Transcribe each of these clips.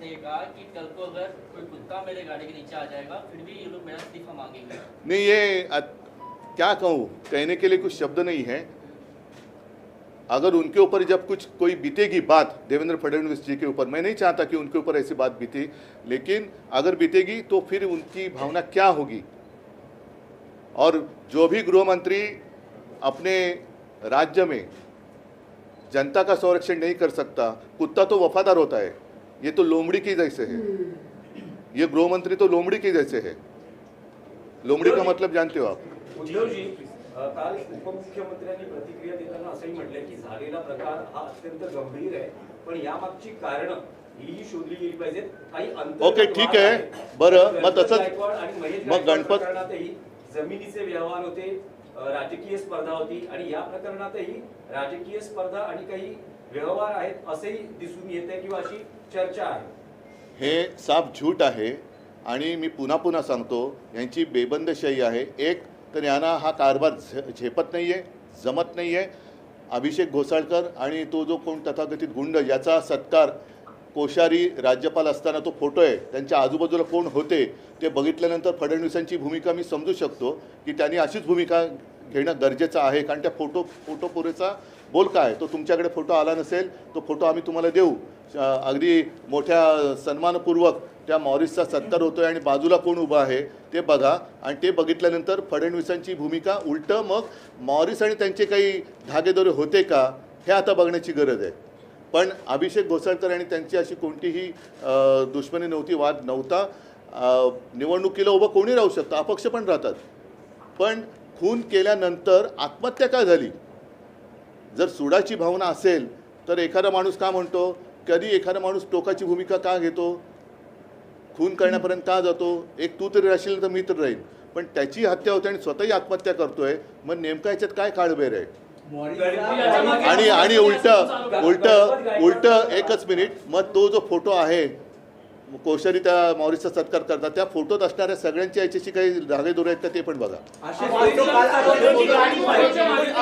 कहा कि कल को अगर कोई कुत्ता मेरे गाड़ी के नीचे आ जाएगा, फिर भी ये लोग मेरा इस्तीफा मांगेंगे। नहीं, ये अ- क्या कहूँ? कहने के लिए कुछ शब्द नहीं है। अगर उनके ऊपर जब कुछ, कोई बीतेगी बात, देवेंद्र फडणवीस जी के ऊपर, मैं नहीं चाहता कि उनके ऊपर ऐसी बात बीते, लेकिन अगर बीतेगी तो फिर उनकी भावना क्या होगी? और जो भी गृह मंत्री अपने राज्य में जनता का संरक्षण नहीं कर सकता, कुत्ता तो वफादार होता है। ये तो लोमड़ी के जैसे है। ये गृह मंत्री तो लोमड़ी के जैसे है। लोमड़ी का मतलब जानते हो आप? काल उपमुख्यमंत्र्यांनी प्रतिक्रिया देताना असंही म्हटलंय की झालेला प्रकार हा अत्यंत गंभीर आहे पण यामागची कारण ही शोधली गेली पाहिजेत. काही ओके, ठीक आहे. बरं, मग तसंच- आणि मग गणपत- प्रकरणातही जमिनीचे व्यवहार होते राजकीय स्पर्धा होती आणि या प्रकरणातही राजकीय स्पर्धा आणि काही व्यवहार आहेत असेही दिसून येत आहे किंवा अशी चर्चा आहे. हे साफ झूट आहे आणि मी पुन्हा पुन्हा सांगतो यांची बेबंदशाही आहे. एक तर यांना हा कारभार झ- झेपत नाही आहे जमत नाही आहे अभिषेक घोसाळकर आणि तो जो कोण तथाकथित गुंड याचा सत्कार कोश्यारी राज्यपाल असताना तो फोटो आहे. त्यांच्या आजूबाजूला कोण होते ते बघितल्यानंतर फडणवीसांची भूमिका मी समजू शकतो की त्यांनी अशीच भूमिका घेणं गरजेचं आहे. कारण त्या फोटो फोटो पुरेचा बोल काय? तो तुमच्याकडे फोटो आला नसेल तो फोटो आम्ही तुम्हाला देऊ. अगदी मोठ्या सन्मानपूर्वक त्या मॉरिसचा सत्कार आहे आणि बाजूला कोण उभं आहे ते बघा. आणि ते बघितल्यानंतर फडणवीसांची भूमिका उलटं मग मॉरिस आणि त्यांचे काही धागेदोरे होते का हे आता बघण्याची गरज आहे. पण अभिषेक घोसाळकर आणि त्यांची अशी कोणतीही दुश्मनी नव्हती वाद नव्हता. निवडणुकीला उभं कोणी राहू शकतं? अपक्ष पण राहतात. पण खून केल्यानंतर आत्महत्या का झाली? जर सुडाची भावना असेल तर एखादा माणूस का म्हणतो? कधी एखादा माणूस टोकाची भूमिका का घेतो? खून करण्यापर्यंत का जातो? एक तू तरी राहशील तर मी तर राहील पण त्याची हत्या होते आणि स्वतःही आत्महत्या करतोय मग नेमका याच्यात काय काळबेर आहे? आणि आणि उलट उलट उलट एकच मिनिट मग तो जो फोटो आहे कोश्यारी त्या मॉरिसचा सत्कार करतात. त्या फोटोत असणाऱ्या सगळ्यांच्या याच्याशी काही धागेदोरे आहेत का ते पण बघा.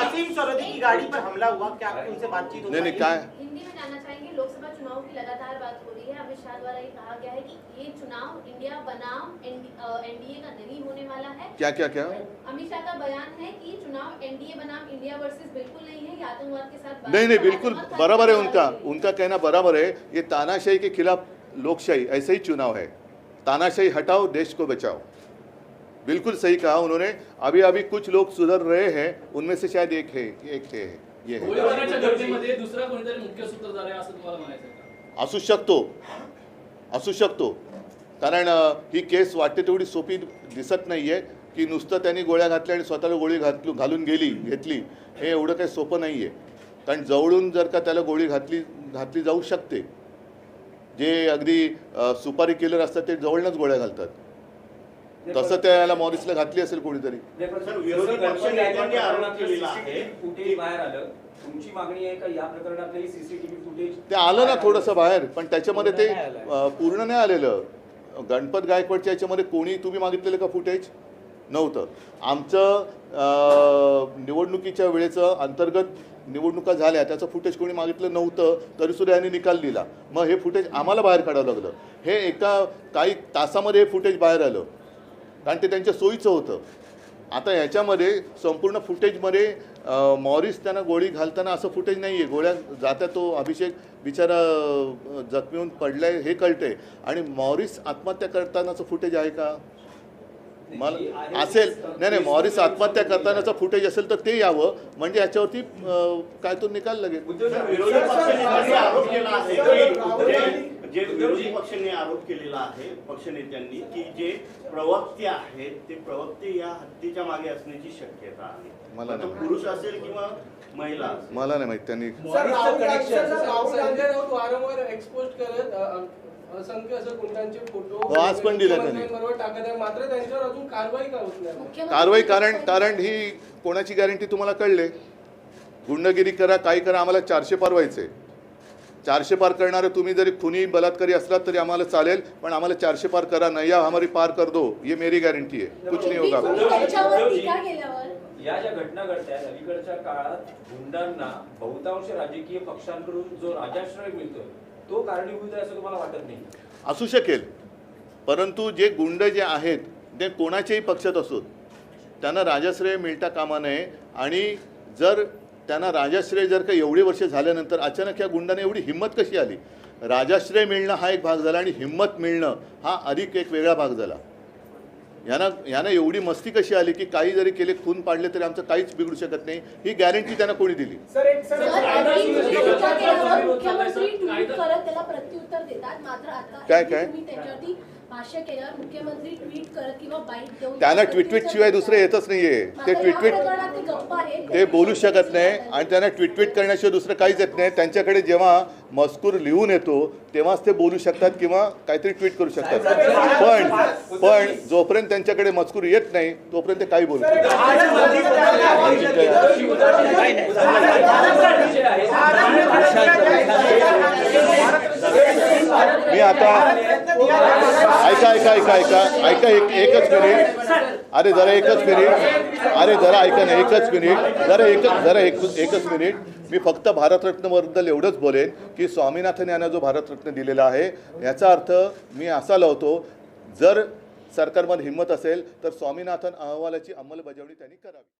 असीम सरोदी की गाड़ी पर हमला हुआ. क्या आपकी उनसे बातचीत हो नहीं नहीं पाई? काय? हिंदी में जानना चाहेंगे. लोकसभा चुनाव की लगातार बात हो रही है. अमित शाह द्वारा ये कहा गया है कि ये चुनाव इंडिया बनाम एनडीए का नहीं होने वाला है। क्या क्या क्या? अमित शाह का बयान है कि चुनाव एनडीए बनाम इंडिया वर्सेस बिल्कुल नहीं है। आतंकवाद के साथ नहीं नहीं बिल्कुल बराबर है उनका। उनका कहना बराबर है। ये तानाशाही के खिलाफ लोकशाही ऐसे ही चुनाव है। तानाशाही हटाओ देश को बचाओ। बिल्कुल सही कहा उन्होंने। अभी अभी कुछ लोग सुधर रहे हैं उनमें से शायद एक है एक है ये है। असं शकतो। असू शकतो। कारण ही केस वाटते तेवढी सोपी दिसत नाही आहे की नुसतं त्यांनी गोळ्या घातल्या आणि स्वतःला गोळी घातली घालून गेली घेतली हे एवढं काही सोपं नाही आहे कारण जवळून जर का त्याला गोळी घातली घातली जाऊ शकते. जे अगदी सुपारी किलर असतात ते जवळनंच गोळ्या घालतात. तसं त्याला मॉरिसला घातली असेल कोणीतरी. ते आलं ना थोडंसं बाहेर पण त्याच्यामध्ये ते पूर्ण नाही आलेलं. गणपत गायकवाडच्या याच्यामध्ये कोणी तुम्ही मागितलेलं का फुटेज नव्हतं. आमचं निवडणुकीच्या वेळेचं अंतर्गत निवडणुका झाल्या त्याचं फुटेज कोणी मागितलं नव्हतं तरीसुद्धा यांनी निकाल दिला. मग हे फुटेज आम्हाला बाहेर काढावं लागलं. हे एका काही तासामध्ये हे फुटेज बाहेर आलं. कारण ते त्यांच्या सोयीचं होतं. आता ह्याच्यामध्ये संपूर्ण फुटेजमध्ये मॉरिस त्यांना गोळी घालताना असं फुटेज नाही आहे गोळ्या जाता तो अभिषेक बिचारा जखमी होऊन पडलाय हे कळतंय. आणि मॉरिस आत्महत्या करतानाचं फुटेज आहे का? मला असेल. नाही नाही मॉरिस आत्महत्या करतानाचं फुटेज असेल तर ते यावं. म्हणजे याच्यावरती काय तो निकाल लागेल सर, विरोधी पक्षनेत्यांनी आरोप केला आहे. की जे- विरोधी पक्षाने आरोप केलेला आहे पक्षनेत्यांनी की जे प्रवक्ते आहेत ते प्रवक्ते या हत्येच्या मागे असण्याची शक्यता आहे. मला. पुरुष असेल किंवा महिला असेल. मला नाही माहीत त्यांनी. असंख्य असं गुंडांचे फोटो आज पण दिले त्यांनी. मुख्यमंत्र्यांबरोबर टाकत आहे. मात्र त्यांच्यावर अजून कारवाई का होत नाही? मुख्यमंत्री- कारवाई कारण कारण ही कोणाची गॅरंटी तुम्हाला कळले? गुंडगिरी करा काही करा आम्हाला चारशे पार व्हायचे चारशे पार करणारे तुम्ही जरी खुनी बलात्कारी असलात तरी आम्हाला चालेल पण आम्हाला चारशे पार करा नाही. या हमारी पार कर दो. ये मेरी गॅरंटी है कुछ नहीं होगा. या ज्या घटना घडतात अलीकडच्या काळात गुंडांना बहुतांश राजकीय पक्षांकडून जो राजाश्रय मिळतोय तो कारणीभूत आहे असं तुम्हाला वाटत नाही? असू शकेल. परंतु जे गुंड जे आहेत ते कोणाच्याही पक्षात असोत त्यांना राजाश्रय मिळता कामा नये. आणि जर त्यांना राजाश्रय जर का एवढी वर्ष झाल्यानंतर अचानक या गुंडाने एवढी हिंमत कशी आली? राजाश्रय मिळणं हा एक भाग झाला आणि हिंमत मिळणं हा अधिक एक वेगळा भाग झाला. यांना यांना एवढी मस्ती कशी आली की काही जरी केले खून पाडले तरी आमचं काहीच बिघडू शकत नाही. ही गॅरंटी त्यांना कोणी दिली? काय- काय? त्यांना ट्विटविट शिवाय. दुसरं येतच नाहीये. ते ट्विटविट ते बोलू शकत नाही आणि त्यांना ट्विटविट करण्याशिवाय दुसरं काहीच येत नाही. त्यांच्याकडे जेव्हा मजकूर लिहून येतो तेव्हाच ते बोलू शकतात किंवा काहीतरी ट्विट करू शकतात. पण पण जोपर्यंत त्यांच्याकडे मजकूर येत नाही तोपर्यंत ते काही बोलू शकतात मी आता ऐका ऐका ऐका ऐका. ऐका एक एकच मिनिट. अरे जरा एकच मिनिट. अरे जरा ऐका ना एकच मिनिट. जरा एकच जरा एक एकच मिनिट. मी फक्त भारतरत्नबद्दल एवढंच बोलेन की स्वामीनाथन यांना जो भारतरत्न दिलेला आहे याचा अर्थ मी असा लावतो जर सरकारमध्ये हिंमत असेल तर स्वामीनाथन अहवालाची अंमलबजावणी त्यांनी करावी.